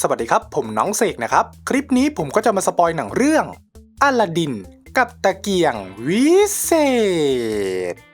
สวัสดีครับ ผมน้องเสกนะครับ คลิปนี้ผมก็จะมาสปอยหนังเรื่องอลาดิน กับตะเกียงวิเศษ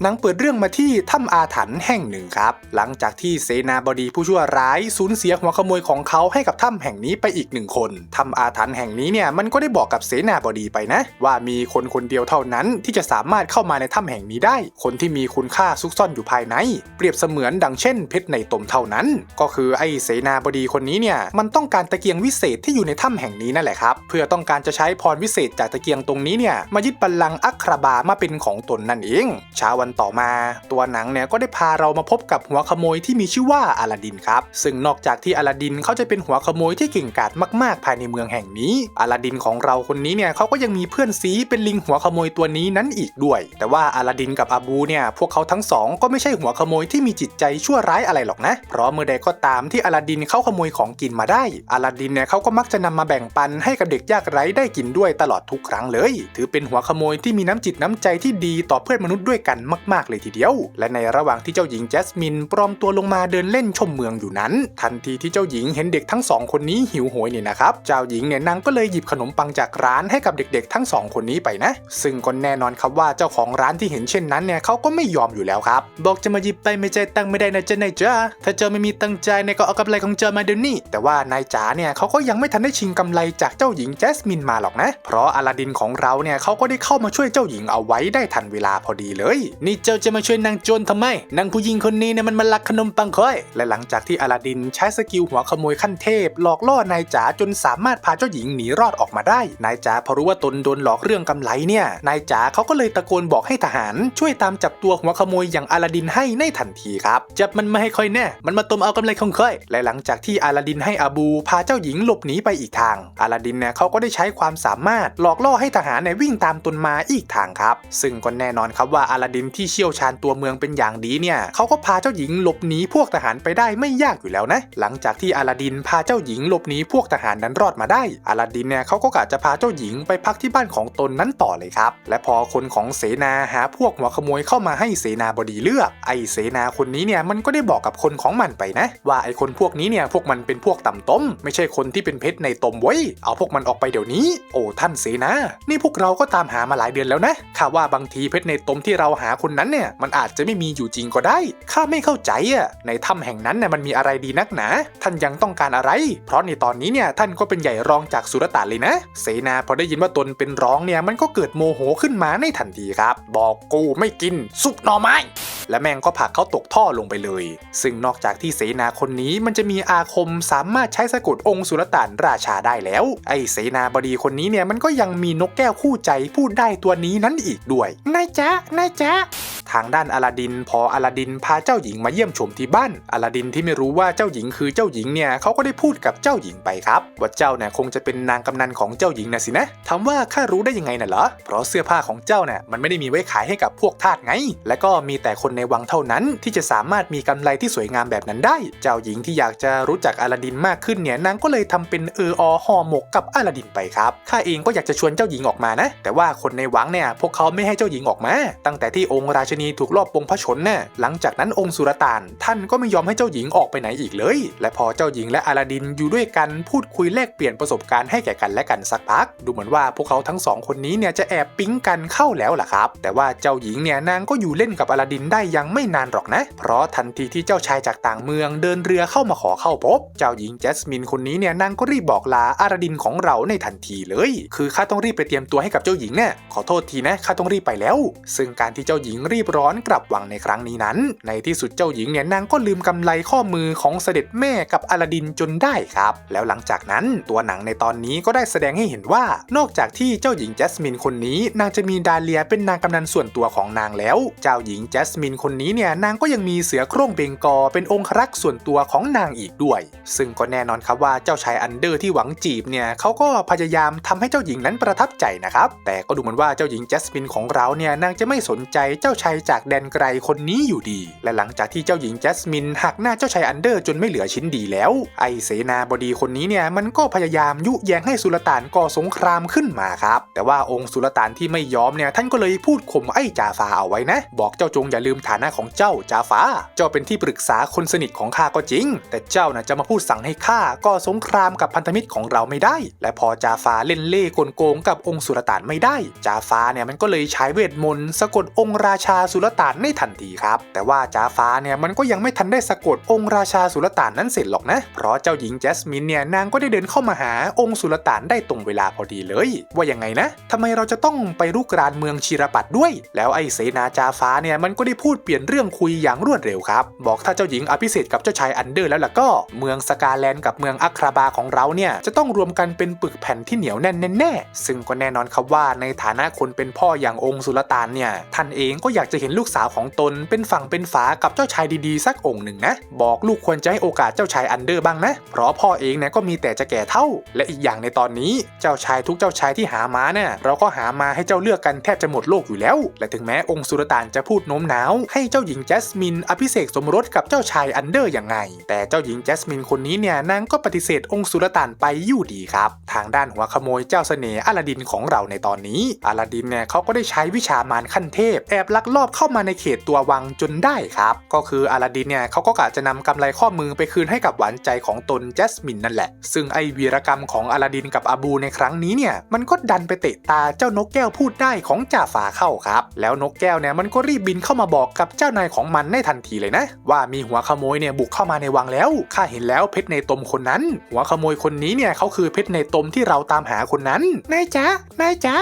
หนังเปิดเรื่องมาที่ถ้ำอาถรรพ์แห่งหนึ่งครับ หลังจากที่เสนาบดีผู้ชั่วร้ายสูญเสียหัวขโมยของเขาให้กับถ้ำแห่งนี้ไปอีกหนึ่งคนถ้ำอาถรรพ์แห่งนี้เนี่ยมันก็ได้บอกกับเสนาบดีไปนะ ว่ามีคนคนเดียวเท่านั้นที่จะสามารถเข้ามาในถ้ำแห่งนี้ได้ คนที่มีคุณค่าซุกซ่อนอยู่ภายใน เปรียบเสมือนดังเช่น เพชรในตมเท่านั้น ก็คือไอ้เสนาบดีคนนี้เนี่ยมันต้องการตะเกียงวิเศษที่อยู่ในถ้ำแห่งนี้นั่นแหละครับเพื่อต้องการจะใช้พรวิเศษจากตะเกียงตรงนี้เนี่ยมายึดบัลลังก์อัครบามาเป็นของตนนั่นเองเช้าวันต่อมา ตัวหนังเนี่ยก็ได้พาเรามาพบกับหัวขโมยที่มีชื่อว่าอลาดินครับ ซึ่งนอกจากที่อลาดินเขาจะเป็นหัวขโมยที่เก่งกาจมากๆ ภายในเมืองแห่งนี้อลาดินของเราคนนี้เนี่ยเขาก็ยังมีเพื่อนซีเป็นลิงหัวขโมยตัวนี้นั้นอีกด้วย แต่ว่าอลาดินกับอาบูเนี่ยพวกเขาทั้งสองก็ไม่ใช่หัวขโมยที่มีจิตใจชั่วร้ายอะไรหรอกนะ เพราะเมื่อใดก็ตามที่อลาดินเขาขโมยของกินมาได้อลาดินเนี่ยเขาก็มักจะนำมาแบ่งปันให้กับเด็กยากไร้ได้กินด้วยตลอดทุกครั้งเลย ถือเป็นหัวขโมยที่มีน้ำจิตน้ำใจที่ดีต่อเพื่อนมนุษย์ด้วยกันมากๆเลยทีเดียว และในระหว่างที่เจ้าหญิงแจสมินปลอมตัวลงมาเดินเล่นชมเมืองอยู่นั้น ทันทีที่เจ้าหญิงเห็นเด็กทั้งสองคนนี้หิวโหยเนี่ยนะครับเจ้าหญิงเนี่ยนางก็เลยหยิบขนมปังจากร้านให้กับเด็กๆ ทั้งสองคนนี้ไปนะ ซึ่งก็แน่นอนครับว่าเจ้าของร้านที่เห็นเช่นนั้นเนี่ยเขาก็ไม่ยอมอยู่แล้วครับบอกจะมาหยิบไปไม่ใจตั้งไม่ได้นะเจ้านายจ้าถ้าเจ้าไม่มีตั้งค์จ่ายเนี่ยก็เอากำไรของเจ้ามาเดี๋ยวนี้แต่ว่านายจ๋าเนี่ยเขาก็ยังไม่ทันได้ชิงกำไรจากเจ้าหญิงแจสมินมาหรอกนะ เพราะอลาดินของเราเนี่ยเขาก็ได้เข้ามาช่วยเจ้าหญิงเอาไว้ได้ทันเวลาพอดีเลยนี่เจ้าจะมาช่วยนางโจรทำไม นางผู้หญิงคนนี้เนี่ยมันมาลักขนมปังค่อย และหลังจากที่อลาดินใช้สกิลหัวขโมยขั้นเทพ หลอกล่อนายจ๋าจนสามารถพาเจ้าหญิงหนีรอดออกมาได้ นายจ๋าพอรู้ว่าตนโดนหลอกเรื่องกำไรเนี่ย นายจ๋าเขาก็เลยตะโกนบอกให้ทหาร ช่วยตามจับตัวหัวขโมยอย่างอลาดินให้ในทันทีครับ จับมันมาให้ค่อยแน่ มันมาต้มเอากำไรของค่อย และหลังจากที่อลาดินให้อาบูพาเจ้าหญิงหลบหนีไปอีกทาง อลาดินเนี่ยเขาก็ได้ใช้ความสามารถหลอกล่อให้ทหารเนี่ยวิ่งตามตนมาอีกทางครับ ซึ่งก็แน่นอนครับว่าอลาดินที่เชี่ยวชาญตัวเมืองเป็นอย่างดีเนี่ยเขาก็พาเจ้าหญิงหลบหนีพวกทหารไปได้ไม่ยากอยู่แล้วนะ หลังจากที่อลาดินพาเจ้าหญิงหลบหนีพวกทหารนั้นรอดมาได้อลาดินเนี่ยเขาก็กะจะพาเจ้าหญิงไปพักที่บ้านของตนนั้นต่อเลยครับ และพอคนของเสนาหาพวกหัวขโมยเข้ามาให้เสนาบดีเลือก ไอเสนาคนนี้เนี่ยมันก็ได้บอกกับคนของมันไปนะ ว่าไอคนพวกนี้เนี่ยพวกมันเป็นพวกต่ำต้ม ไม่ใช่คนที่เป็นเพชรในตมไว้ยเอาพวกมันออกไปเดี๋ยวนี้ โอ้ท่านเสนา นี่พวกเราก็ตามหามาหลายเดือนแล้วนะข้าว่าบางทีเพชรในตมที่เราหาคนนั้นเนี่ยมันอาจจะไม่มีอยู่จริงก็ได้ ข้าไม่เข้าใจอะในถ้ำแห่งนั้นเนี่ยมันมีอะไรดีนักหนา ท่านยังต้องการอะไร เพราะในตอนนี้เนี่ยท่านก็เป็นใหญ่รองจากสุรตานเลยนะ เสนาพอได้ยินว่าตนเป็นรองเนี่ยมันก็เกิดโมโหขึ้นมาในทันทีครับ บอกกูไม่กินซุปหน่อไม้และแม่งก็ผลักเขาตกท่อลงไปเลย ซึ่งนอกจากที่เสนาคนนี้มันจะมีอาคมสามารถใช้สะกดองค์สุลต่านราชาได้แล้ว ไอเสนาบดีคนนี้เนี่ยมันก็ยังมีนกแก้วคู่ใจพูดได้ตัวนี้นั้นอีกด้วย นายจ๊ะ นายจ๊ะทางด้านอลาดินพออลาดินพาเจ้าหญิงมาเยี่ยมชมที่บ้านอลาดินที่ไม่รู้ว่าเจ้าหญิงคือเจ้าหญิงเนี่ยเขาก็ได้พูดกับเจ้าหญิงไปครับ ว่าเจ้าเนี่ยคงจะเป็นนางกำนันของเจ้าหญิงนะสินะถามว่าข้ารู้ได้ยังไงน่ะเหรอเพราะเสื้อผ้าของเจ้าเนี่ยมันไม่ได้มีไว้ขายให้กับพวกทาสไง และก็มีแต่คนในวังเท่านั้นที่จะสามารถมีกำไรที่สวยงามแบบนั้นได้ เจ้าหญิงที่อยากจะรู้จักอลาดินมากขึ้นเนี่ยนางก็เลยทำเป็นเอออห่อหมกกับอลาดินไปครับข้าเองก็อยากจะชวนเจ้าหญิงออกมานะ แต่ว่าคนในวังเนี่ยพวกเขาไม่ให้เจ้าหญิงออกมา ตั้งแต่ที่องค์ราชินีถูกลอบปงพระชนน่หลังจากนั้นองค์สุรต่าน ท่านก็ไม่ยอมให้เจ้าหญิงออกไปไหนอีกเลย และพอเจ้าหญิงและอลาดินอยู่ด้วยกันพูดคุยแลกเปลี่ยนประสบการณ์ให้แก่กันและกันสักพัก ดูเหมือนว่าพวกเขาทั้งสองคนนี้เนี่ยจะแอบปิ๊งกันเข้าแล้วล่ะครับ แต่ว่าเจ้าหญิงเนี่ยนางก็อยู่เล่นกับอลาดินได้ยังไม่นานหรอกนะ เพราะทันทีที่เจ้าชายจากต่างเมืองเดินเรือเข้ามาขอเข้าพบ เจ้าหญิงแจสมินคนนี้เนี่ยนางก็รีบบอกลาอลาดินของเราในทันทีเลย คือข้าต้องรีบไปเตรียมตัวให้กับเจ้าหญิงเนี่ยขอโทษทีนะข้าต้องรีบไปแล้ว ซึ่งการที่เจ้าหญิงรีบร้อนกลับวังในครั้งนี้นั้น ในที่สุดเจ้าหญิงเนี่ยนางก็ลืมกำไลข้อมือของเสด็จแม่กับอลาดินจนได้ครับ แล้วหลังจากนั้นตัวหนังในตอนนี้ก็ได้แสดงให้เห็นว่า นอกจากที่เจ้าหญิงแจสมินคนนี้ นางจะมีดาเลียเป็นนางกำนันส่วนตัวของนางแล้ว เจ้าหญิงแจสมินคนนี้เนี่ยนางก็ยังมีเสือโคร่งเบงกอเป็นองครักษ์ส่วนตัวของนางอีกด้วย ซึ่งก็แน่นอนครับว่าเจ้าชายอันเดอร์ที่หวังจีบเนี่ยเขาก็พยายามทำให้เจ้าหญิงนั้นประทับใจนะครับแต่ก็ดูเหมือนว่าเจ้าหญิงแจสมินของเราเนี่ยนางจะไม่สนใจเจ้าชายจากแดนไกลคนนี้อยู่ดี และหลังจากที่เจ้าหญิงแจสมินหักหน้าเจ้าชายอันเดอร์จนไม่เหลือชิ้นดีแล้ว ไอเสนาบดีคนนี้เนี่ยมันก็พยายามยุแยงให้สุลต่านก่อสงครามขึ้นมาครับ แต่ว่าองค์สุลต่านที่ไม่ยอมเนี่ยท่านก็เลยพูดข่มไอ้จาฟาเอาไว้นะ บอกเจ้าจงอย่าลืมฐานะของเจ้าจาฟาเจ้าเป็นที่ปรึกษาคนสนิทของข้าก็จริง แต่เจ้าน่ะจะมาพูดสั่งให้ข้าก่อสงครามกับพันธมิตรของเราไม่ได้ และพอจาฟาเล่นเล่กลโกงกับองค์สุลต่านไม่ได้ จาฟาเนี่ยมันก็เลยใช้เวทมนต์สะกดองค์ราชาสุลต่านในทันทีครับ แต่ว่าจาฟ้าเนี่ยมันก็ยังไม่ทันได้สะกดองค์ราชาสุลต่านนั้นเสร็จหรอกนะ เพราะเจ้าหญิงแจสมินเนี่ยนางก็ได้เดินเข้ามาหาองค์สุลต่านได้ตรงเวลาพอดีเลย ว่ายังไงนะทำไมเราจะต้องไปรุกรานเมืองชีรปัตด้วย แล้วไอ้เสนาจาฟ้าเนี่ยมันก็ได้พูดเปลี่ยนเรื่องคุยอย่างรวดเร็วครับบอกถ้าเจ้าหญิงอภิเษกกับเจ้าชายอันเดอร์แล้วล่ะก็เมืองสกาแลนด์กับเมืองอัคราบาของเราเนี่ยจะต้องรวมกันเป็นปึกแผ่นที่เหนียวแน่นแน่ซึ่งก็แน่นอนครับว่าในฐานะคนเป็นพ่ออย่างองค์สุลต่านเนี่ยท่านเองก็อยากจะเห็นลูกสาวของตนเป็นฝั่งเป็นฝากับเจ้าชายดีๆสักองค์หนึ่งนะ บอกลูกควรจะให้โอกาสเจ้าชายอันเดอร์บ้างนะ เพราะพ่อเองเนี่ยก็มีแต่จะแก่เท่า และอีกอย่างในตอนนี้เจ้าชายทุกเจ้าชายที่หามาเนี่ยเราก็หามาให้เจ้าเลือกกันแทบจะหมดโลกอยู่แล้ว และถึงแม้องค์สุลต่านจะพูดโน้มน้าวให้เจ้าหญิงแจสมินอภิเษกสมรสกับเจ้าชายอันเดอร์อย่างไง แต่เจ้าหญิงแจสมินคนนี้เนี่ยนางก็ปฏิเสธองค์สุลต่านไปอยู่ดีครับ ทางด้านหัวขโมยเจ้าเสน่ห์อลาดินของเราในตอนนี้อลาดินเนี่ยเขาก็ได้ใช้วิชามารขั้นเทพแอบลักลอบเข้ามาในเขตตัววังจนได้ครับ ก็คืออลาดินเนี่ยเขาก็กะจะนำกำไรข้อมือไปคืนให้กับหวานใจของตนแจสมินนั่นแหละ ซึ่งไอวีรกรรมของอลาดินกับอาบูในครั้งนี้เนี่ยมันก็ดันไปเตะตาเจ้านกแก้วพูดได้ของจ่าฝาเข้าครับ แล้วนกแก้วเนี่ยมันก็รีบบินเข้ามาบอกกับเจ้านายของมันในทันทีเลยนะ ว่ามีหัวขโมยเนี่ยบุกเข้ามาในวังแล้วข้าเห็นแล้วเพชรในตมคนนั้น หัวขโมยคนนี้เนี่ยเขาคือเพชรในตมที่เราตามหาคนนั้นนายจ๊ะนายจ๊ะ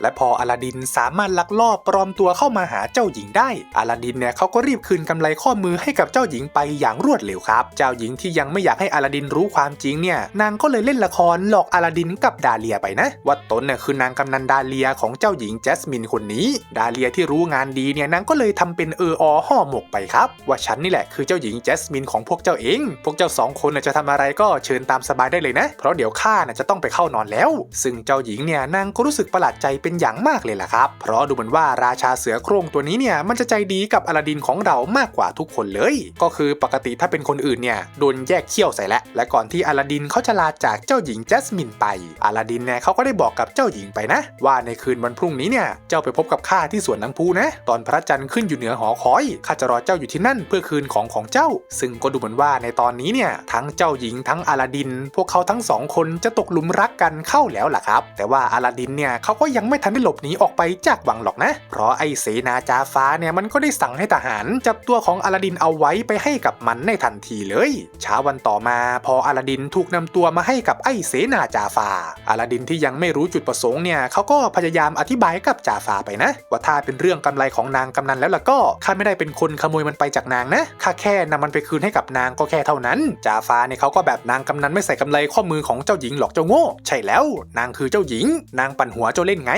และพออลาดินสามารถลักลอบปลอมตัวเข้ามาหาเจ้าหญิงได้อลาดินเนี่ยเขาก็รีบคืนกำไรข้อมือให้กับเจ้าหญิงไปอย่างรวดเร็วครับ เจ้าหญิงที่ยังไม่อยากให้อลาดินรู้ความจริงเนี่ย นางก็เลยเล่นละครหลอกอลาดินกับดาเลียไปนะ ว่าตนเนี่ยคือนางกำนันดาเลียของเจ้าหญิงแจสมินคนนี้ ดาเลียที่รู้งานดีเนี่ยนางก็เลยทำเป็นเอออห่อหมกไปครับ ว่าฉันนี่แหละคือเจ้าหญิงแจสมินของพวกเจ้าเอง พวกเจ้าสองคนน่ะจะทำอะไรก็เชิญตามสบายได้เลยนะ เพราะเดี๋ยวข้าน่ะจะต้องไปเข้านอนแล้ว ซึ่งเจ้าหญิงเนี่ยนางก็รู้สึกประหลาดใจเป็นอย่างมากเลยล่ะครับ เพราะดูเหมือนว่าราชาเสือโครงตัวนี้เนี่ยมันจะใจดีกับอลาดินของเรามากกว่าทุกคนเลย ก็คือปกติถ้าเป็นคนอื่นเนี่ยโดนแยกเขี้ยวใส่แล้วและก่อนที่อลาดินเขาจะลาจากเจ้าหญิงแจสมินไปอลาดินเนี่ยเขาก็ได้บอกกับเจ้าหญิงไปนะ ว่าในคืนวันพรุ่งนี้เนี่ยเจ้าไปพบกับข้าที่สวนน้ำพุนะ ตอนพระจันทร์ขึ้นอยู่เหนือหอคอยข้าจะรอเจ้าอยู่ที่นั่นเพื่อคืนของของเจ้า ซึ่งก็ดูเหมือนว่าในตอนนี้เนี่ยทั้งเจ้าหญิงทั้งอลาดิน พวกเขาทั้งสองคนจะตกหลุมรักกันเข้าแล้วล่ะครับ แต่ว่าอลาดินเนี่ยเขาก็ยังไม่ทันได้หลบหนีออกไปจากวังหรอกนะ เพราะไอเสนาจาฟ้าเนี่ยมันก็ได้สั่งให้ทหาร จับตัวของอลาดินเอาไว้ไปให้กับมันในทันทีเลยเช้าวันต่อมาพออลาดินถูกนำตัวมาให้กับไอ้เสนาจาฟาอลาดินที่ยังไม่รู้จุดประสงค์เนี่ยเขาก็พยายามอธิบายกับจาฟาไปนะ ว่าถ้าเป็นเรื่องกำไรของนางกำนันแล้วล่ะก็ข้าไม่ได้เป็นคนขโมยมันไปจากนางนะข้าแค่นำมันไปคืนให้กับนางก็แค่เท่านั้นจาฟาเนี่ยเขาก็แบบนางกำนันไม่ใส่กำไรข้อมือของเจ้าหญิงหรอกเจ้าโง่ ใช่แล้ว นางคือเจ้าหญิง นางปั่นหัวเจ้าเล่นไง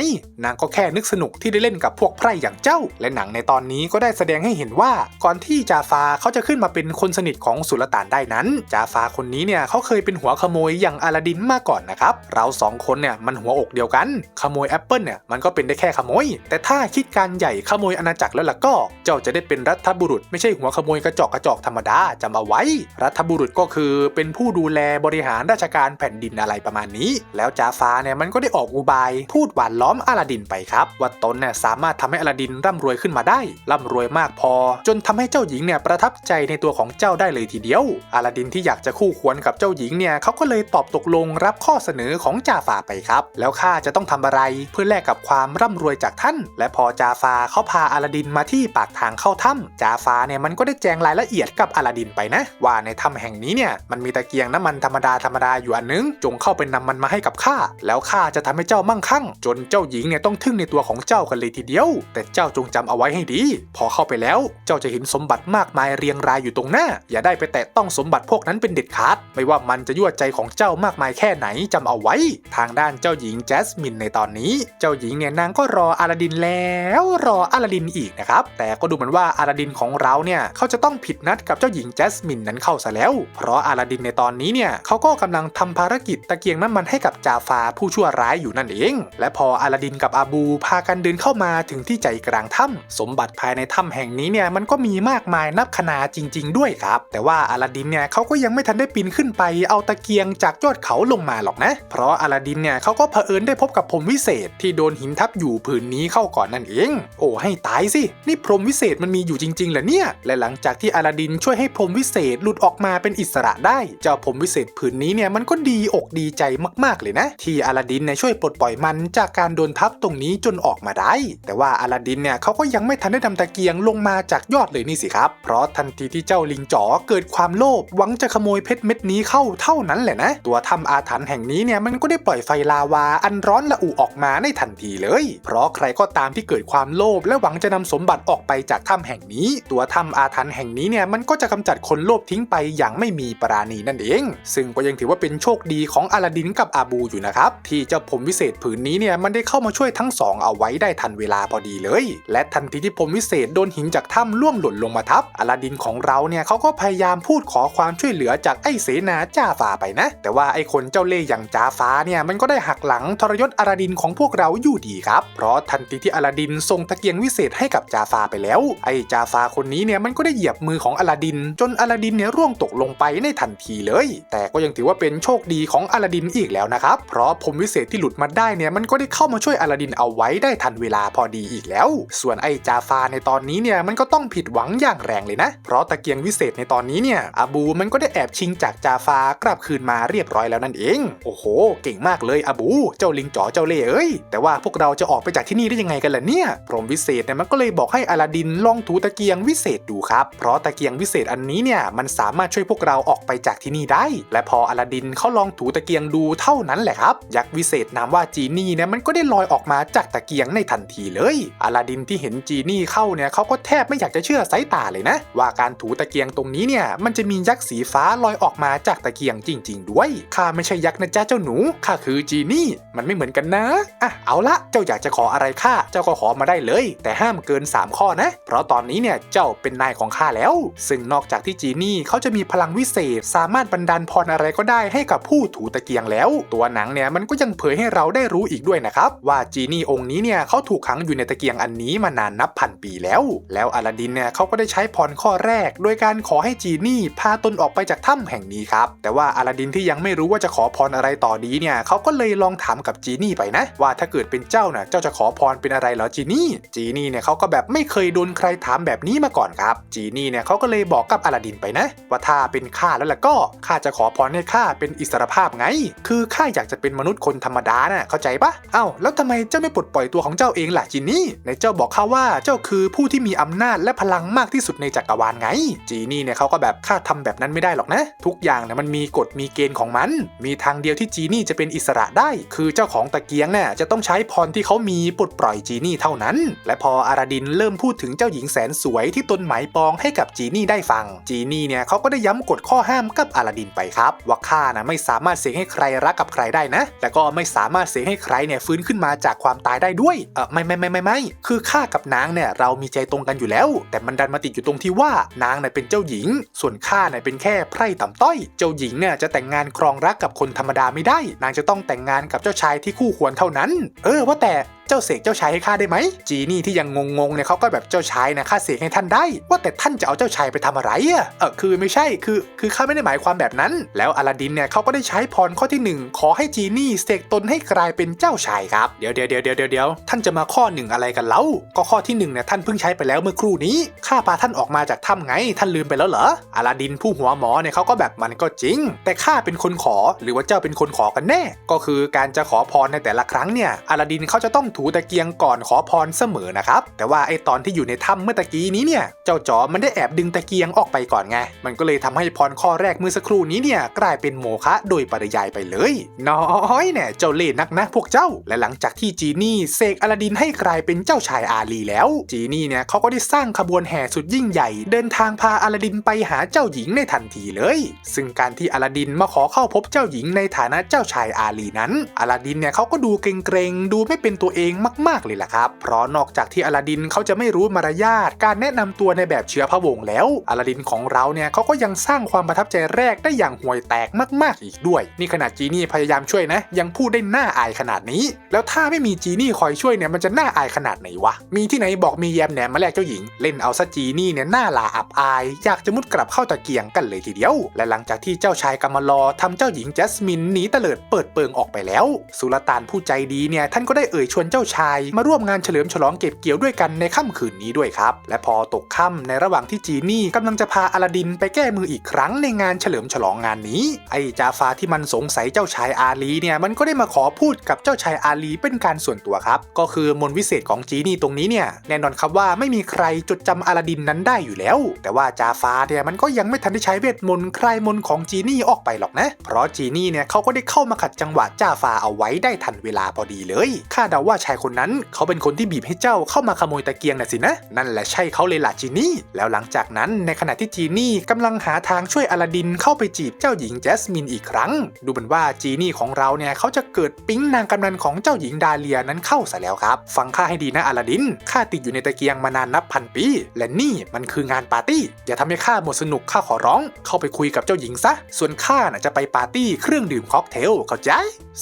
นางก็แค่นึกสนุกที่ได้เล่นกับพวกไพร่อย่างเจ้าและหนังในตอนนี้ก็ได้แสดงให้เห็นว่า ก่อนที่จาฟาเขาจะขึ้นมาเป็นคนสนิทของสุลต่านได้นั้น จาฟาคนนี้เนี่ยเขาเคยเป็นหัวขโมยอย่างอลาดินมาก่อนนะครับ เราสองคนเนี่ยมันหัวอกเดียวกัน ขโมยแอปเปิลเนี่ยมันก็เป็นได้แค่ขโมย แต่ถ้าคิดการใหญ่ขโมยอาณาจักรแล้วล่ะก็ เจ้าจะได้เป็นรัฐบุรุษ ไม่ใช่หัวขโมยกระจอกกระจอกธรรมดาจำเอาไว้ รัฐบุรุษก็คือเป็นผู้ดูแลบริหารราชการแผ่นดินอะไรประมาณนี้ แล้วจาฟาเนี่ยมันก็ได้ออกอุบาย พูดหวานล้อมอลาดินไปครับว่าตนเนี่ยสามารถทำให้อลาดินร่ำรวยขึ้นมาได้ ร่ำรวยมากพอ จนทำให้เจ้าหญิงเนี่ยประทับใจในตัวของเจ้าได้เลยทีเดียวอลาดินที่อยากจะคู่ควรกับเจ้าหญิงเนี่ยเขาก็เลยตอบตกลงรับข้อเสนอของจาฟาไปครับ แล้วข้าจะต้องทำอะไรเพื่อแลกกับความร่ำรวยจากท่าน และพอจาฟาเขาพาอลาดินมาที่ปากทางเข้าถ้ำจาฟาเนี่ยมันก็ได้แจงรายละเอียดกับอลาดินไปนะ ว่าในถ้ำแห่งนี้เนี่ยมันมีตะเกียงน้ำมันธรรมดาธรรมดาอยู่อันนึง จงเข้าไปนำมันมาให้กับข้าแล้วข้าจะทำให้เจ้ามั่งคั่ง จนเจ้าหญิงเนี่ยต้องทึ่งในตัวของเจ้ากันเลยทีเดียว แต่เจ้าจงจำเอาไว้ให้ดี พอเข้าไปแล้ว เจ้าจะเห็นสมบัติมากมายเรียงรายอยู่ตรงหน้า อย่าได้ไปแตะต้องสมบัติพวกนั้นเป็นเด็ดขาด ไม่ว่ามันจะยั่วใจของเจ้ามากมายแค่ไหนจำเอาไว้ ทางด้านเจ้าหญิงแจสมินในตอนนี้ เจ้าหญิงเนี่ยนางก็รออาลาดินแล้วรออาลาดินอีกนะครับ แต่ก็ดูเหมือนว่าอาลาดินของเราเนี่ยเขาจะต้องผิดนัดกับเจ้าหญิงแจสมินนั้นเข้าซะแล้ว เพราะอาลาดินในตอนนี้เนี่ยเขาก็กำลังทำภารกิจตะเกียงน้ำมันให้กับจาฟาผู้ชั่วร้ายอยู่นั่นเอง และพออาลาดินกับอาบูพากันเดินเข้ามาถึงที่ใจกลลางถ้ำสมบัติภายในถ้ำแห่งนี้เนี่ยมันก็มีมากมายนับขนาจริง ๆ ด้วยครับ แต่ว่าอลาดินเนี่ยเขาก็ยังไม่ทันได้ปีนขึ้นไปเอาตะเกียงจากยอดเขาลงมาหรอกนะ เพราะอลาดินเนี่ยเขาก็เผอิญได้พบกับพรมวิเศษที่โดนหินทับอยู่ผืนนี้เข้าก่อนนั่นเอง โอ้ให้ตายสิ นี่พรมวิเศษมันมีอยู่จริงๆเหรอเนี่ย และหลังจากที่อลาดินช่วยให้พรมวิเศษหลุดออกมาเป็นอิสระได้ เจ้าพรมวิเศษผืนนี้เนี่ยมันก็ดีอกดีใจมากๆเลยนะ ที่อลาดินเนี่ยช่วยปลดปล่อยมันจากการโดนทับตรงนี้จนออกมาได้ แต่ว่าอลาดินเนี่ยเขาก็ยังไม่ทันได้นำตะเกียงลงมาจากยอดเลยนี่สิครับ เพราะทันทีที่เจ้าลิงจ๋อเกิดความโลภหวังจะขโมยเพชรเม็ดนี้เข้าเท่านั้นแหละนะ ตัวถ้ำอาถรรพ์แห่งนี้เนี่ยมันก็ได้ปล่อยไฟลาวาอันร้อนระอุออกมาในทันทีเลย เพราะใครก็ตามที่เกิดความโลภและหวังจะนำสมบัติออกไปจากถ้ำแห่งนี้ ตัวถ้ำอาถรรพ์แห่งนี้เนี่ยมันก็จะกำจัดคนโลภทิ้งไปอย่างไม่มีปราณีนั่นเอง ซึ่งก็ยังถือว่าเป็นโชคดีของอลาดินกับอาบูอยู่นะครับที่เจ้าผมวิเศษผืนนี้เนี่ยมันได้เข้ามาช่วยทั้งสองเอาไว้ได้ทันเวลาพอดีเลยและทันทีที่ผมวิเศษโดนหินจากถ้ำล่วงหล่นลงมาทับอลาดินของเราเนี่ยเขาก็พยายามพูดขอความช่วยเหลือจากไอ้เสนาจ่าฟ้าไปนะ แต่ว่าไอ้คนเจ้าเล่ห์อย่างจ่าฟ้าเนี่ยมันก็ได้หักหลังทรยศอลาดินของพวกเราอยู่ดีครับ เพราะทันทีที่อลาดินส่งตะเกียงวิเศษให้กับจ่าฟ้าไปแล้ว ไอ้จ่าฟ้าคนนี้เนี่ยมันก็ได้เหยียบมือของอลาดิน จนอลาดินเนี่ยร่วงตกลงไปในทันทีเลย แต่ก็ยังถือว่าเป็นโชคดีของอลาดินอีกแล้วนะครับ เพราะผมวิเศษที่หลุดมาได้เนี่ยมันก็ได้เข้ามาช่วยอลาดินเอาไว้ได้ทันเวลาพอดีอีกแล้วส่วนไอ้จาฟาในตอนนี้เนี่ยมันก็ต้องผิดหวังอย่างแรงเลยนะ เพราะตะเกียงวิเศษในตอนนี้เนี่ยอาบูมันก็ได้แอบชิงจากจาฟากลับคืนมาเรียบร้อยแล้วนั่นเอง โอ้โห เก่งมากเลยอาบูเจ้าลิงจ๋อเจ้าเล่เอ้ยแต่ว่าพวกเราจะออกไปจากที่นี่ได้ยังไงกันล่ะเนี่ยพรหมวิเศษเนี่ยมันก็เลยบอกให้อลาดินลองถูตะเกียงวิเศษดูครับ เพราะตะเกียงวิเศษอันนี้เนี่ยมันสามารถช่วยพวกเราออกไปจากที่นี่ได้ และพออลาดินเขาลองถูตะเกียงดูเท่านั้นแหละครับยักษ์วิเศษนามว่าจีนี่เนี่ยมันก็ได้ลอยออกมาจากตะเกียงในทันทีเลยอลาดินที่เห็นจีนี่เข้าเนี่ยเขาก็แทบไม่อยากจะเชื่อสายตาเลยนะ ว่าการถูตะเกียงตรงนี้เนี่ยมันจะมียักษ์สีฟ้าลอยออกมาจากตะเกียงจริง ๆ ด้วยข้าไม่ใช่ยักษ์นะจ๊ะเจ้าหนูข้าคือจีนี่มันไม่เหมือนกันนะอะเอาละเจ้าอยากจะขออะไรข้าเจ้าก็ขอมาได้เลย แต่ห้ามเกิน 3 ข้อนะ เพราะตอนนี้เนี่ยเจ้าเป็นนายของข้าแล้ว ซึ่งนอกจากที่จีนี่เขาจะมีพลังวิเศษ สามารถบันดาลพรอะไรก็ได้ให้กับผู้ถูตะเกียงแล้ว ตัวหนังเนี่ยมันก็ยังเผยให้เราได้รู้อีกด้วยนะครับว่าจีนี่องค์นี้เนี่ยเขาถูกขังอยู่ในตะเกียงอันนี้มานานนับพันปีแล้ว แล้วอลาดินเนี่ยเขาก็ได้ใช้พรข้อแรก โดยการขอให้จีนี่พาตนออกไปจากถ้ำแห่งนี้ครับแต่ว่าอลาดินที่ยังไม่รู้ว่าจะขอพรอะไรต่อดีเนี่ยเขาก็เลยลองถามกับจีนี่ไปนะ ว่าถ้าเกิดเป็นเจ้าน่ะเจ้าจะขอพรเป็นอะไรเหรอจีนี่จีนี่เนี่ยเขาก็แบบไม่เคยโดนใครถามแบบนี้มาก่อนครับ จีนี่เนี่ยเขาก็เลยบอกกับอลาดินไปนะ ว่าถ้าเป็นข้าแล้วล่ะก็ข้าจะขอพรให้ข้าเป็นอิสรภาพไง คือข้าอยากจะเป็นมนุษย์คนธรรมดาน่ะเข้าใจปะเอ้าแล้วทำไมเจ้าไม่ปลดปล่อยตัวของเจ้าเองล่ะจีนี่ในเจ้าบอกเขาว่าเจ้าคือผู้ที่มีอำนาจและพลังมากที่สุดในจักรวาลไง จีนี่เนี่ยเขาก็แบบข้าทำแบบนั้นไม่ได้หรอกนะ ทุกอย่างเนี่ยมันมีกฎมีเกณฑ์ของมัน มีทางเดียวที่จีนี่จะเป็นอิสระได้ คือเจ้าของตะเกียงเนี่ยจะต้องใช้พรที่เขามีปลดปล่อยจีนี่เท่านั้น และพออาราดินเริ่มพูดถึงเจ้าหญิงแสนสวยที่ตนหมายปองให้กับจีนี่ได้ฟัง จีนี่เนี่ยเขาก็ได้ย้ำกฎข้อห้ามกับอาราดินไปครับ ว่าข้านะไม่สามารถเสกให้ใครรักกับใครได้นะ แต่ก็ไม่สามารถเสกให้ใครเนี่ยฟื้นขึ้นมาจากความตายได้ด้วยเออไม่ไม่ไม่ไม่ไม่คือือข้ากับนางเนี่ยเรามีใจตรงกันอยู่แล้ว แต่มันดันมาติดอยู่ตรงที่ว่านางเนี่ยเป็นเจ้าหญิง ส่วนข้าเนี่ยเป็นแค่ไพร่ต่ำต้อย เจ้าหญิงเนี่ยจะแต่งงานครองรักกับคนธรรมดาไม่ได้ นางจะต้องแต่งงานกับเจ้าชายที่คู่ควรเท่านั้น เออว่าแต่เจ้าเสกเจ้าชายให้ข้าได้ไหม จีนี่ที่ยังงงๆเนี่ยเขาก็แบบเจ้าชายนะข้าเสกให้ท่านได้ ว่าแต่ท่านจะเอาเจ้าชายไปทำอะไรอะเออคือไม่ใช่คือคือข้าไม่ได้หมายความแบบนั้น แล้วอลาดินเนี่ยเขาก็ได้ใช้พรข้อที่หนึ่งขอให้จีนี่เสกตนให้กลายเป็นเจ้าชายครับ เดี๋ยวเดี๋ยวเดี๋ยวเดี๋ยวเดี๋ยวท่านจะมาข้อหนึ่งอะไรกันเล่าก็ข้อที่หนึ่งเนี่ยท่านเพิ่งใช้ไปแล้วเมื่อครู่นี้ข้าพาท่านออกมาจากถ้ำไง ท่านลืมไปแล้วเหรออลาดินผู้หัวหมอเนี่ยเขาก็แบบมันก็จริง แต่ข้าเป็นคนขอหรือว่าเจ้าเป็นคนขอกันแน่ ก็คือการจะขอพรในแต่ละครั้งเนี่ยอลาดินเขาจะต้องถูตะเกียงก่อนขอพรเสมอนะครับแต่ว่าไอตอนที่อยู่ในถ้ำเมื่อตะกี้นี้เนี่ยเจ้าจอมันได้แอบดึงตะเกียงออกไปก่อนไง มันก็เลยทำให้พรข้อแรกเมื่อสักครู่นี้เนี่ยกลายเป็นโมฆะโดยปริยายไปเลย น้อยเนี่ยเจ้าเล่ห์นักนะพวกเจ้า และหลังจากที่จีนี่เสกอลาดินให้กลายเป็นเจ้าชายอาลีแล้ว จีนี่เนี่ยเขาก็ได้สร้างขบวนแห่สุดยิ่งใหญ่ เดินทางพาอลาดินไปหาเจ้าหญิงในทันทีเลย ซึ่งการที่อลาดินมาขอเข้าพบเจ้าหญิงในฐานะเจ้าชายอาลีนั้นอลาดินเนี่ยเขาก็ดูเกรงๆดูไม่เป็นตัวเองมากๆเลยล่ะครับ เพราะนอกจากที่อลาดินเขาจะไม่รู้มารยาทการแนะนำตัวในแบบเชื้อพระวงศ์แล้วอลาดินของเราเนี่ยเขาก็ยังสร้างความประทับใจแรกได้อย่างห่วยแตกมาก ๆอีกด้วย นี่ขนาดจีนี่พยายามช่วยนะ ยังพูดได้หน่าอายขนาดนี้ แล้วถ้าไม่มีจีนี่คอยช่วยเนี่ยมันจะน่าอายขนาดไหนวะวะ มีที่ไหนบอกมีแยมแหนมมาแลกเจ้าหญิง เล่นเอาซะจีนี่เนี่ยหน้าหลาอับอาย อยากจะมุดกลับเข้าตะเกียงกันเลยทีเดียว และหลังจากที่เจ้าชายกำมะลอทำเจ้าหญิงแจสมินหนีเตลิดเปิดเปิงออกไปแล้ว สุลต่านผู้ใจดีเนี่ยท่านก็ได้เอ่ยชวนเจ้าชาย มาร่วมงานเฉลิมฉลองเก็บเกี่ยวด้วยกันในค่ำคืนนี้ด้วยครับ และพอตกค่ำในระหว่างที่จีนี่กำลังจะพาอลาดินไปแก้มืออีกครั้งในงานเฉลิมฉลองงานนี้ ไอ้จาฟาที่มันสงสัยเจ้าชายอาลีเนี่ยมันก็ได้มาขอพูดกับเจ้าชายอาลีเป็นการส่วนตัวครับ ก็คือมนวิเศษของจีนี่ตรงนี้เนี่ยแน่นอนครับว่าไม่มีใครจดจำอลาดินนั้นได้อยู่แล้ว แต่ว่าจาฟาเนี่ยมันก็ยังไม่ทันได้ใช้เวทมนต์คลายมนต์ของจีนี่ออกไปหรอกนะ เพราะจีนี่เนี่ยเขาก็ได้เข้ามาขัดจังหวะจาฟาเอาไว้ได้ทันเวลาพอดีเลยคาดเดาว่าชายคนนั้นเขาเป็นคนที่บีบให้เจ้าเข้ามาขโมยตะเกียงน่ะสินะ นั่นแหละใช่เขาเลยล่ะจีนี่ แล้วหลังจากนั้นในขณะที่จีนี่กำลังหาทางช่วยอลาดินเข้าไปจีบเจ้าหญิงแจสมินอีกครั้ง ดูเหมือนว่าจีนี่ของเราเนี่ยเขาจะเกิดปิ๊งนางกำนันของเจ้าหญิงดาเลียนั้นเข้าซะแล้วครับ ฟังข้าให้ดีนะอลาดินข้าติดอยู่ในตะเกียงมานานนับพันปี และนี่มันคืองานปาร์ตี้ อย่าทำให้ข้าหมดสนุกข้าขอร้อง เข้าไปคุยกับเจ้าหญิงซะ ส่วนข้าน่ะจะไปปาร์ตี้เครื่องดื่มค็อกเทลเข้าใจ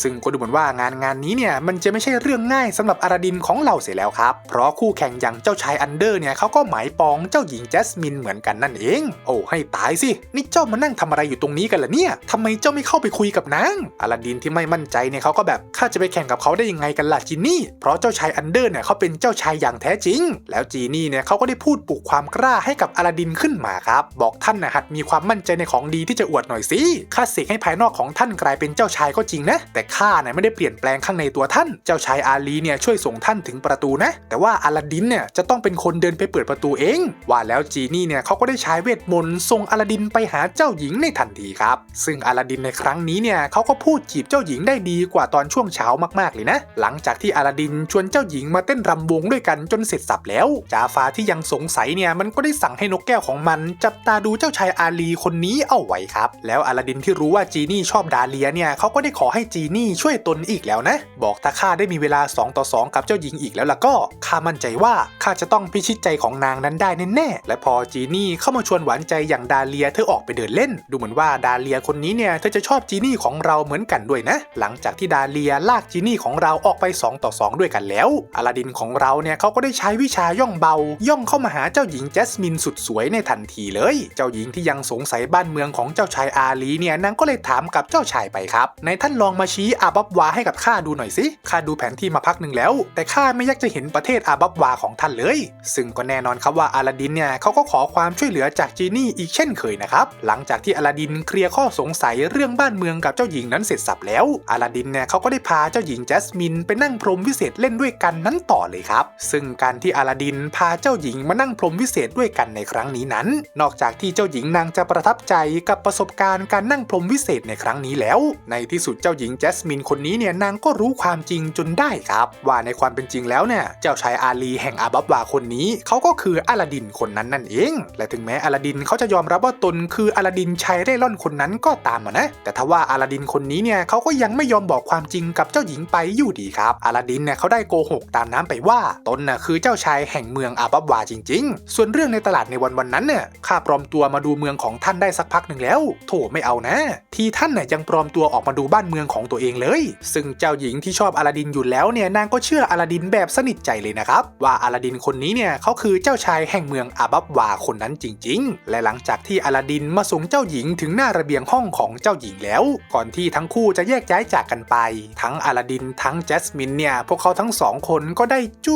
ซึ่งก็ดูเหมือนว่างานงานนี้เนี่ยมันจะไม่ใช่เรื่องง่ายสำหรับอลาดินของเราเสียแล้วครับ เพราะคู่แข่งอย่างเจ้าชายอันเดอร์เนี่ยเขาก็หมายปองเจ้าหญิงแจสมินเหมือนกันนั่นเอง โอ้ให้ตายสิ นี่เจ้ามานั่งทำอะไรอยู่ตรงนี้กันล่ะเนี่ยทำไมเจ้าไม่เข้าไปคุยกับนางอลาดินที่ไม่มั่นใจเนี่ยเขาก็แบบข้าจะไปแข่งกับเขาได้ยังไงกันล่ะจินนี่ เพราะเจ้าชายอันเดอร์เนี่ยเขาเป็นเจ้าชายอย่างแท้จริง แล้วจีนี่เนี่ยเขาก็ได้พูดปลุกความกล้าให้กับอลาดินขึ้นมาครับ บอกท่านนะหัดมีความมั่นใจในของดีที่จะอวดหน่อยสิข้าเสกให้ภายนอกของท่านกลายเป็นเจ้าชายก็จริงนะ แต่ข้าเนี่ยไม่ได้เปลี่ยนแปลงข้างในตัวท่าน เจ้าชายอาลีเนี่ยช่วยส่งท่านถึงประตูนะ แต่ว่าอลาดินเนี่ยจะต้องเป็นคนเดินไปเปิดประตูเอง ว่าแล้วจีนี่เนี่ยเขาก็ได้ใช้เวทมนต์ส่งอลาดินไปหาเจ้าหญิงในทันทีครับ ซึ่งอลาดินในครั้งนี้เนี่ยเขาก็พูดจีบเจ้าหญิงได้ดีกว่าตอนช่วงเช้ามากๆเลยนะ หลังจากที่อลาดินชวนเจ้าหญิงมาเต้นรำวงด้วยกันจนเสร็จสับแล้ว จาฟาที่ยังสงสัยเนี่ยมันก็ได้สั่งให้นกแก้วของมันจับตาดูเจ้าชายอาลีคนนี้เอาไว้ครับ แล้วอลาดินที่รู้ว่าจีนี่ชอบดาเลียเนี่ยเขาก็ได้ขอให้จีนี่ช่วยตนอีกแล้วนะ บอกถ้าข้าได้มีเวลา 2 ต่อ 2 กับเจ้าหญิงอีกแล้วล่ะก็ข้ามั่นใจว่าข้าจะต้องพิชิตใจของนางนั้นได้แน่ๆและพอจีนี่เข้ามาชวนหวานใจอย่างดาเลียเธอออกไปเดินเล่น ดูเหมือนว่าดาเลียคนนี้เนี่ยเธอจะชอบจีนี่ของเราเหมือนกันด้วยนะ หลังจากที่ดาเลียลากจีนี่ของเราออกไป 2 ต่อ 2 ด้วยกันแล้วอลาดินของเราเนี่ยเขาก็ได้ใช้วิชาย่องเบา ย่องเข้ามาหาเจ้าหญิงแจสมินสุดสวยในทันทีเลย เจ้าหญิงที่ยังสงสัยบ้านเมืองของเจ้าชายอาลีเนี่ยนางก็เลยถามกับเจ้าชายไปครับในท่านลองมาชี้อาบับวาให้กับข้าดูหน่อยสิข้าดูแผนที่มาพักหนึ่งแล้ว แต่ข้าไม่อยากจะเห็นประเทศอาบับวาของท่านเลย ซึ่งก็แน่นอนครับว่าอาลาดินเนี่ยเขาก็ขอความช่วยเหลือจากจีนี่อีกเช่นเคยนะครับหลังจากที่อาลาดินเคลียร์ข้อสงสัยเรื่องบ้านเมืองกับเจ้าหญิงนั้นเสร็จสับแล้วอาลาดินเนี่ยเขาก็ได้พาเจ้าหญิงแจสมินไปนั่งพรมวิเศษเล่นด้วยกันนั้นต่อเลยครับซึ่งการที่อาลาดินพาเจ้าหญิงมานั่งพรมวิเศษด้วยกันในครั้งนี้นั้น นอกจากที่เจ้าหญิงนางจะประทับใจกับประสบการณ์การนั่งพรมวิเศษในครั้งนี้แล้ว ในที่สุดเจ้าหญิงแจสมินคนนี้เนี่ยนางก็รู้ความจริงจนได้ครับ ว่าในความเป็นจริงแล้วเนี่ยเจ้าชายอาลีแห่งอาบับวาคนนี้เขาก็คืออาลาดินคนนั้นนั่นเอง และถึงแม้อาลาดินเขาจะยอมรับว่าตนคืออาลาดินชายเร่ร่อนคนนั้นก็ตามนะ แต่ทว่าอาลาดินคนนี้เนี่ยเขาก็ยังไม่ยอมบอกความจริงกับเจ้าหญิงไปอยู่ดีครับอาลาดินเนี่ยเขาได้โกหกตามน้ำไปว่าตนน่ะคือเจ้าชายแห่งเมืองอาบับวาจริง ๆ ส่วนเรื่องในตลาดในวันวันนั้นเนี่ยข้าปลอมตัวมาดูเมืองของท่านได้สักพักหนึ่งแล้ว โถไม่เอานะ ทีท่านน่ยยังปลอมตัวออกมาดูบ้านเมืองของตัวเองเลย ซึ่งเจ้าหญิงที่ชอบอลาดินอยู่แล้วเนี่ยนางก็เชื่ออลาดินแบบสนิทใจเลยนะครับ ว่าอลาดินคนนี้เนี่ยเขาคือเจ้าชายแห่งเมืองอาบับวาคนนั้นจริง ๆ และหลังจากที่อลาดินมาส่งเจ้าหญิงถึงหน้าระเบียงห้องของเจ้าหญิงแล้ว ก่อนที่ทั้งคู่จะแยกย้ายจากกันไป ทั้งอลาดินทั้งแจสมินเนี่ยพวกเขาทั้งสองคนก็ได้จู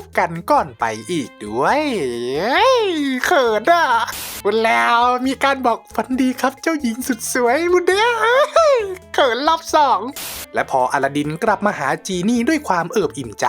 บกันก่อนไปอีกด้วยเขินอะแล้วมีการบอกฝันดีครับเจ้าหญิงสุดสวยบุญเด้เอ้ยเขินรอบสองและพออลาดินกลับมาหาจีนี่ด้วยความเอิบอิ่มใจ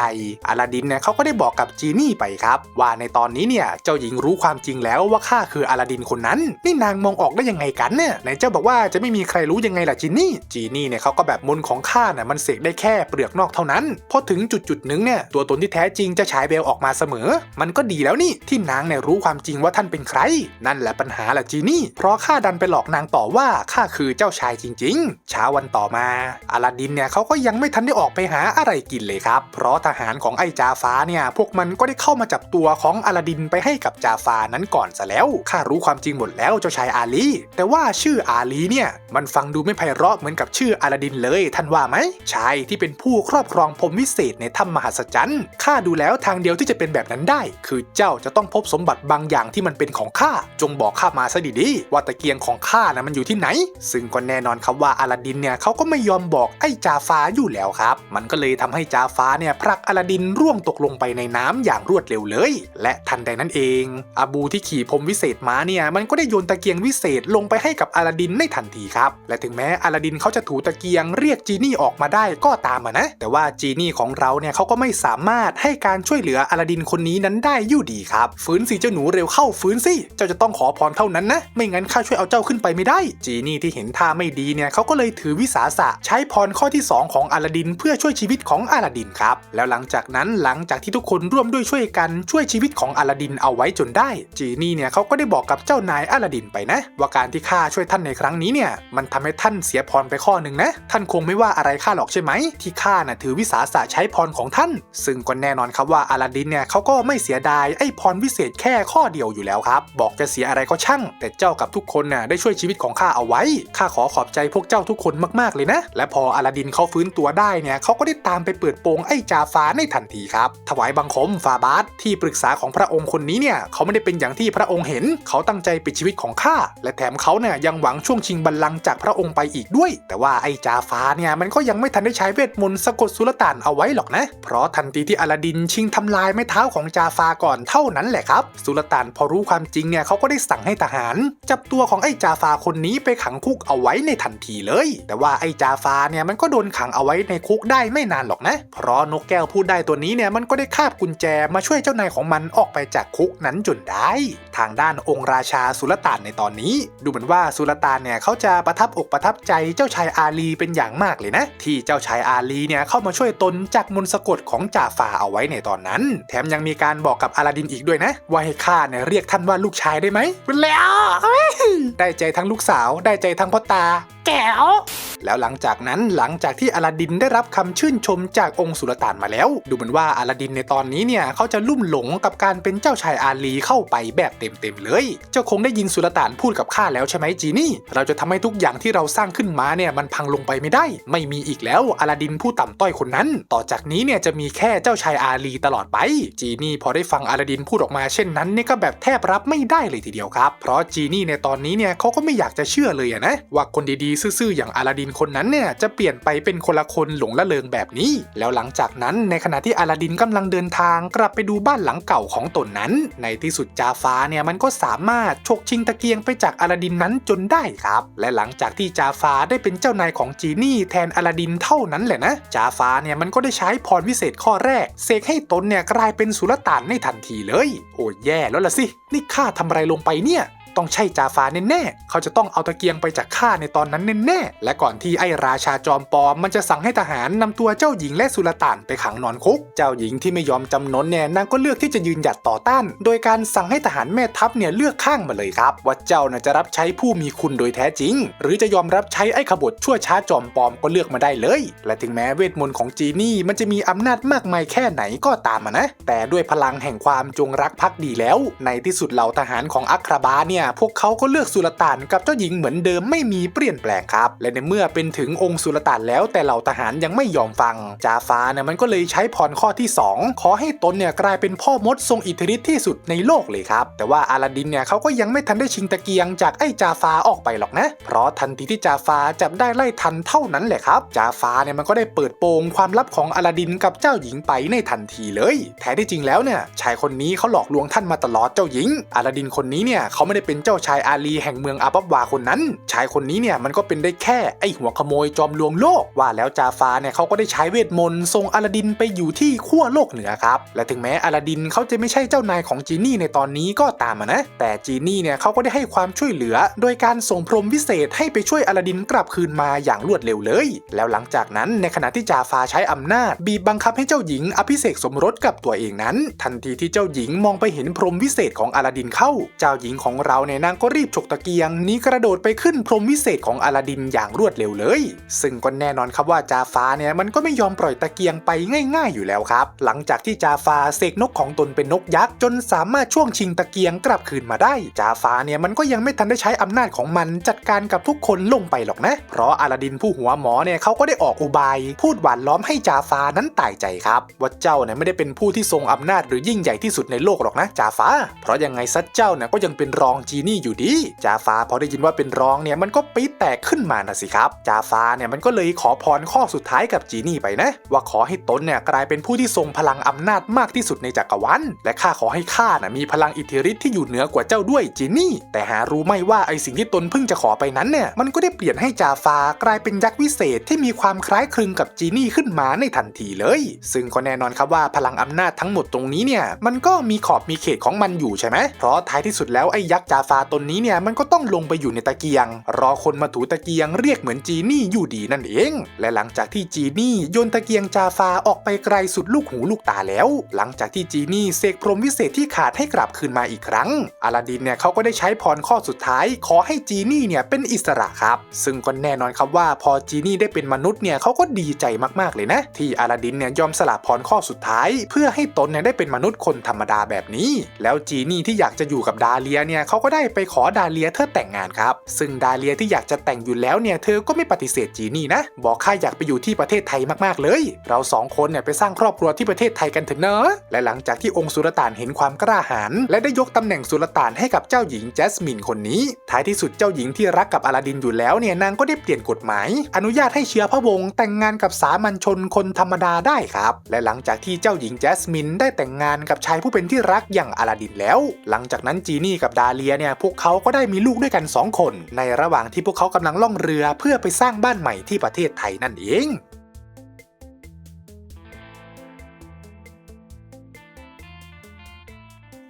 อลาดินเนี่ยเขาก็ได้บอกกับจีนี่ไปครับ ว่าในตอนนี้เนี่ยเจ้าหญิงรู้ความจริงแล้วว่าข้าคืออลาดินคนนั้น นี่นางมองออกได้ยังไงกันเนี่ยไหนเจ้าบอกว่าจะไม่มีใครรู้ยังไงล่ะจีนี่ จีนี่เนี่ยเขาก็แบบมนของข้าน่ะมันเสกได้แค่เปลือกนอกเท่านั้นพอถึงจุดจุดหนึงเนี่ยตัวตนที่แท้จริงจะฉายแววออกมาเสมอ มันก็ดีแล้วนี่ที่นางเนี่ยรู้ความจริงว่าท่านเป็นใคร นั่นแหละปัญหาแหละจีนี่เพราะข้าดันไปหลอกนางต่อว่าข้าคือเจ้าชายจริง ๆ เช้าวันต่อมาอาลาดินเนี่ยเขาก็ยังไม่ทันได้ออกไปหาอะไรกินเลยครับ เพราะทหารของไอ้จาฟ้าเนี่ยพวกมันก็ได้เข้ามาจับตัวของอาลาดินไปให้กับจาฟานั้นก่อนซะแล้วข้ารู้ความจริงหมดแล้วเจ้าชายอาลีแต่ว่าชื่ออาลีเนี่ยมันฟังดูไม่ไพเราะเหมือนกับชื่ออาลาดินเลย ท่านว่าไหมชายที่เป็นผู้ครอบครองพรมวิเศษในถ้ำมหัศจรรย์ข้าดูแล้วทางเดียวที่จะเป็นแบบนั้นได้ คือเจ้าจะต้องพบสมบัติบางอย่างที่มันเป็นของข้า จงบอกข้ามาซะดีๆว่าตะเกียงของข้านะมันอยู่ที่ไหน ซึ่งก็แน่นอนครับว่าอลาดินเนี่ยเขาก็ไม่ยอมบอกไอ้จาฟ้าอยู่แล้วครับ มันก็เลยทำให้จาฟ้าเนี่ยผลักอลาดินร่วงตกลงไปในน้ำอย่างรวดเร็วเลย และทันใดนั้นเองอาบูที่ขี่พรมวิเศษม้าเนี่ยมันก็ได้โยนตะเกียงวิเศษลงไปให้กับอลาดินในทันทีครับและถึงแม้อลาดินเขาจะถูตะเกียงเรียกจีนี่ออกมาได้ก็ตามนะแต่ว่าจีนี่ของเราเนี่ยเขาก็ไม่สามารถให้การช่วยเหลืออลาดินคนนี้นั้นได้อยู่ดีครับ ฟื้นสิเจ้าหนูเร็วเข้าฟื้นสิ เจ้าจะต้องขอพรเท่านั้นนะ ไม่งั้นข้าช่วยเอาเจ้าขึ้นไปไม่ได้ จีนี่ที่เห็นท่าไม่ดีเนี่ยเขาก็เลยถือวิสาสะใช้พรข้อที่สองของอลาดินเพื่อช่วยชีวิตของอลาดินครับ แล้วหลังจากนั้นหลังจากที่ทุกคนร่วมด้วยช่วยกันช่วยชีวิตของอลาดินเอาไว้จนได้ จีนี่เนี่ยเขาก็ได้บอกกับเจ้านายอลาดินไปนะ ว่าการที่ข้าช่วยท่านในครั้งนี้เนี่ยมันทำให้ท่านเสียพรไปข้อหนึ่งนะ ท่านคงไม่ว่าอะไรข้าหรอกใช่ไหมที่ข้าน่ะถือวิสาสะใช้พรของท่าน ซึ่งก็แน่นอนครับว่าอลาดินเนี่ยเขาก็ไม่เสียดายไอ้พรวิเศษแค่ข้อเดียวอยู่แล้วครับ บอกจะเสียอะไรก็ช่าง แต่เจ้ากับทุกคนน่ะได้ช่วยชีวิตของข้าเอาไว้ข้าขอขอบใจพวกเจ้าทุกคนมากๆเลยนะ และพออลาดินเขาฟื้นตัวได้เนี่ยเขาก็ได้ตามไปเปิดโปงไอ้จาฟ้าในทันทีครับ ถวายบังคมฟาบาสที่ปรึกษาของพระองค์คนนี้เนี่ยเขาไม่ได้เป็นอย่างที่พระองค์เห็น เขาตั้งใจปิดชีวิตของข้าและแถมเขาเนี่ยยังหวังช่วงชิงบัลลังก์จากพระองค์ไปอีกด้วย แต่ว่าไอ้จาฟ้าเนี่ยมันก็ยังไม่ทันได้ใช้เวทมนต์สะกดสุลต่านเอาไว้หรอกนะ เพราะทันทีที่อลาดินชิงทำลายไม้เท้าของจาฟาก่อนเท่านั้นแหละครับสุลต่านพอรู้ความจริงเนี่ยเขาก็ได้สั่งให้ทหาร จับตัวของไอ้จาฟาคนนี้ไปขังคุกเอาไว้ในทันทีเลย แต่ว่าไอ้จาฟาเนี่ยมันก็โดนขังเอาไว้ในคุกได้ไม่นานหรอกนะ เพราะนกแก้วพูดได้ตัวนี้เนี่ยมันก็ได้คาบกุญแจมาช่วยเจ้านายของมันออกไปจากคุกนั้นจนได้ ทางด้านองค์ราชาสุลต่านในตอนนี้ ดูเหมือนว่าสุลต่านเนี่ยเขาจะประทับอกประทับใจเจ้าชายอาลีเป็นอย่างมากเลยนะ ที่เจ้าชายอาลีเนี่ยเข้ามาช่วยตนจากมนต์สะกดของจ่าฝ่าเอาไว้ในตอนนั้น แถมยังมีการบอกกับอาลาดินอีกด้วยนะ ว่าให้ข้าเนี่ยเรียกท่านว่าลูกชายได้ไหมแล้วเอ้ยได้ใจทั้งลูกสาวได้ใจทั้งพ่อตาแก้วแล้วหลังจากนั้นหลังจากที่อลาดินได้รับคำชื่นชมจากองค์สุลต่านมาแล้ว ดูเหมือนว่าอลาดินในตอนนี้เนี่ยเขาจะลุ่มหลงกับการเป็นเจ้าชายอาลีเข้าไปแบบเต็มๆเลย เจ้าคงได้ยินสุลต่านพูดกับข้าแล้วใช่ไหมจีนี่ เราจะทำให้ทุกอย่างที่เราสร้างขึ้นมาเนี่ยมันพังลงไปไม่ได้ ไม่มีอีกแล้วอลาดินผู้ต่ำต้อยคนนั้น ต่อจากนี้เนี่ยจะมีแค่เจ้าชายอาลีตลอดไป จีนี่พอได้ฟังอลาดินพูดออกมาเช่นนั้นเนี่ยก็แบบแทบรับไม่ได้เลยทีเดียวครับ เพราะจีนี่ในตอนนี้เนี่ยเขาก็ไม่อยากจะเชื่อเลยนะว่าคนดีซื่อๆอย่างอลาดินคนนั้นเนี่ยจะเปลี่ยนไปเป็นคนละคนหลงละเลงแบบนี้ แล้วหลังจากนั้นในขณะที่อลาดินกำลังเดินทางกลับไปดูบ้านหลังเก่าของตนนั้น ในที่สุดจาฟาเนี่ยมันก็สามารถฉกชิงตะเกียงไปจากอลาดินนั้นจนได้ครับ และหลังจากที่จาฟาได้เป็นเจ้านายของจีนี่แทนอลาดินเท่านั้นแหละนะจาฟาเนี่ยมันก็ได้ใช้พรวิเศษข้อแรกเสกให้ตนเนี่ยกลายเป็นสุลต่านในทันทีเลย โอ้แย่แล้วล่ะสินี่ข้าทำอะไรลงไปเนี่ย ต้องใช่จาฟาแน่ๆ เขาจะต้องเอาตะเกียงไปจากข้าในตอนนั้นแน่ๆ และก่อนที่ไอ้ราชาจอมปลอมมันจะสั่งให้ทหารนำตัวเจ้าหญิงและสุลต่านไปขังนอนคุก เจ้าหญิงที่ไม่ยอมจำนนเนี่ยนางก็เลือกที่จะยืนหยัดต่อต้าน โดยการสั่งให้ทหารแม่ทัพเนี่ยเลือกข้างมาเลยครับว่าเจ้าน่ะจะรับใช้ผู้มีคุณโดยแท้จริง หรือจะยอมรับใช้ไอ้ขบฏชั่วช้าจอมปลอมก็เลือกมาได้เลย และถึงแม้เวทมนต์ของจีนี่มันจะมีอำนาจมากมายแค่ไหนก็ตามนะ แต่ด้วยพลังแห่งความจงรักภักดีแล้ว ในที่สุดเหล่าทหารของอัครบาเนี่ยพวกเขาก็เลือกสุลต่านกับเจ้าหญิงเหมือนเดิมไม่มีเปลี่ยนแปลงครับ และในเมื่อเป็นถึงองค์สุลต่านแล้วแต่เหล่าทหารยังไม่ยอมฟัง จาฟ้าเนี่ยมันก็เลยใช้พรข้อที่ 2 ขอให้ตนเนี่ยกลายเป็นพ่อมดทรงอิทธิฤทธิ์ที่สุดในโลกเลยครับ แต่ว่าอาลาดินเนี่ยเขาก็ยังไม่ทันได้ชิงตะเกียงจากไอ้จาฟ้าออกไปหรอกนะ เพราะทันทีที่จาฟ้าจับได้ไล่ทันเท่านั้นแหละครับ จาฟ้าเนี่ยมันก็ได้เปิดโปงความลับของอาลาดินกับเจ้าหญิงไปในทันทีเลย แท้ที่จริงแล้วเนี่ยชายคนนี้เขาหลอกลวงท่านมาตลอดเจ้าหญิงอาลาดินคนนี้เนี่ยเขาไม่ได้เป็นเจ้าชายอาลีแห่งเมืองอาบับวาคนนั้น ชายคนนี้เนี่ยมันก็เป็นได้แค่ไอหัวขโมยจอมลวงโลก ว่าแล้วจาฟ้าเนี่ยเขาก็ได้ใช้เวทมนต์ส่งอลาดินไปอยู่ที่ขั้วโลกเหนือครับ และถึงแม้อลาดินเขาจะไม่ใช่เจ้านายของจีนี่ในตอนนี้ก็ตามนะ แต่จีนี่เนี่ยเขาก็ได้ให้ความช่วยเหลือ โดยการส่งพรหมวิเศษให้ไปช่วยอลาดินกลับคืนมาอย่างรวดเร็วเลย แล้วหลังจากนั้นในขณะที่จาฟ้าใช้อำนาจ บีบบังคับให้เจ้าหญิงอภิเษกสมรสกับตัวเองนั้น ทันทีที่เจ้าหญิงมองไปเห็นพรหมวิเศษของอลาดินเข้า เจ้าหญิงของเราเนี่ยนางก็รีบฉกตะเกียงหนี้กระโดดไปขึ้นพรมวิเศษของอลาดินอย่างรวดเร็วเลย ซึ่งก็แน่นอนครับว่าจาฟ้าเนี่ยมันก็ไม่ยอมปล่อยตะเกียงไปง่าย ๆ อยู่แล้วครับ หลังจากที่จาฟ้าเสกนกของตนเป็นนกยักษ์จนสามารถช่วงชิงตะเกียงกลับคืนมาได้ จาฟ้าเนี่ยมันก็ยังไม่ทันได้ใช้อำนาจของมันจัดการกับทุกคนลงไปหรอกนะ เพราะอลาดินผู้หัวหมอเนี่ยเขาก็ได้ออกอุบาย พูดหวานล้อมให้จาฟ้านั้นตายใจครับว่าเจ้าเนี่ยไม่ได้เป็นผู้ที่ทรงอำนาจหรือยิ่งใหญ่ที่สุดในโลกหรอกนะจาฟ้าเพราะยังไงซัดเจ้าเนี่ยก็ยังเป็นรองจีนี่อยู่ดี จาฟ้าพอได้ยินว่าเป็นรองเนี่ยมันก็ปี๊ดแตกขึ้นมานะสิครับ จาฟ้าเนี่ยมันก็เลยขอพรข้อสุดท้ายกับจีนี่ไปนะ ว่าขอให้ตนเนี่ยกลายเป็นผู้ที่ทรงพลังอำนาจมากที่สุดในจักรวาลและข้าขอให้ข้าน่ะมีพลังอิทธิฤทธิ์ที่อยู่เหนือกว่าเจ้าด้วยจีนี่ แต่หารู้ไหม่ว่าไอสิ่งที่ตนเพิ่งจะขอไปนั้นเนี่ยมันก็ได้เปลี่ยนให้จาฟ้ากลายเป็นยักษ์วิเศษที่มีความคล้ายคลึงกับจีนี่ขึ้นมาในทันทีเลย ซึ่งก็แน่นอนครับว่าพลังอำนาจทั้งหมดตรงนี้เนี่ยมันก็มีขอบมีเขตของมันอยู่ใช่ไหมเพราะท้ายที่สุดแล้วไอ้ยักษ์จาฟาตนนี้เนี่ยมันก็ต้องลงไปอยู่ในตะเกียง รอคนมาถูตะเกียงเรียกเหมือนจีนี่อยู่ดีนั่นเอง และหลังจากที่จีนี่โยนตะเกียงจาฟาออกไปไกลสุดลูกหูลูกตาแล้ว หลังจากที่จีนี่เสกพรมวิเศษที่ขาดให้กลับคืนมาอีกครั้ง อลาดินเนี่ยเขาก็ได้ใช้พรข้อสุดท้าย ขอให้จีนี่เนี่ยเป็นอิสระครับ ซึ่งก็แน่นอนครับว่าพอจีนี่ได้เป็นมนุษย์เนี่ยเขาก็ดีใจมากๆเลยนะ ที่อลาดินเนี่ยยอมสละพรข้อสุดท้าย เพื่อให้ตนเนี่ยได้เป็นมนุษย์คนธรรมดาแบบนี้ แล้วจีนี่ที่อยากจะอยู่กับดาเลียเนี่ยเขาก็ได้ไปขอดาเลียเธอแต่งงานครับ ซึ่งดาเลียที่อยากจะแต่งอยู่แล้วเนี่ยเธอก็ไม่ปฏิเสธจีนี่นะ บอกข้าอยากไปอยู่ที่ประเทศไทยมากๆเลย เราสองคนเนี่ยไปสร้างครอบครัวที่ประเทศไทยกันเถอะเนอะและหลังจากที่องค์สุลต่านเห็นความกล้าหาญและได้ยกตำแหน่งสุลต่านให้กับเจ้าหญิงแจสมินคนนี้ ท้ายที่สุดเจ้าหญิงที่รักกับอลาดินอยู่แล้วเนี่ยนางก็ได้เปลี่ยนกฎหมาย อนุญาตให้เชื้อพระวงศ์แต่งงานกับสามัญชนคนธรรมดาได้ครับ และหลังจากที่เจ้าหญิงแจสมินได้แต่งงานกับชายผู้เป็นที่รักอย่างอลาดินแล้ว หลังจากนั้นจีนี่กับดาเลียเนี่ยพวกเขาก็ได้มีลูกด้วยกันสองคน ในระหว่างที่พวกเขากำลังล่องเรือเพื่อไปสร้างบ้านใหม่ที่ประเทศไทยนั่นเอง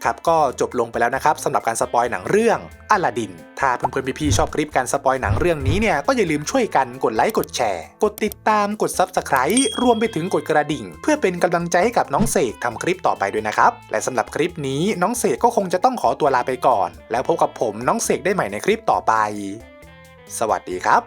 ครับก็จบลงไปแล้วนะครับสำหรับการสปอยหนังเรื่องอลาดิน ถ้าเพื่อนๆพี่ๆชอบคลิปการสปอยหนังเรื่องนี้เนี่ยก็อย่าลืมช่วยกันกดไลค์กดแชร์ กดติดตามกดซับสไคร b e รวมไปถึงกดกระดิ่ง เพื่อเป็นกำลังใจให้กับน้องเสกทำคลิปต่อไปด้วยนะครับ และสำหรับคลิปนี้น้องเสกก็คงจะต้องขอตัวลาไปก่อน แล้วพบกับผมน้องเสกได้ใหม่ในคลิปต่อไป สวัสดีครับ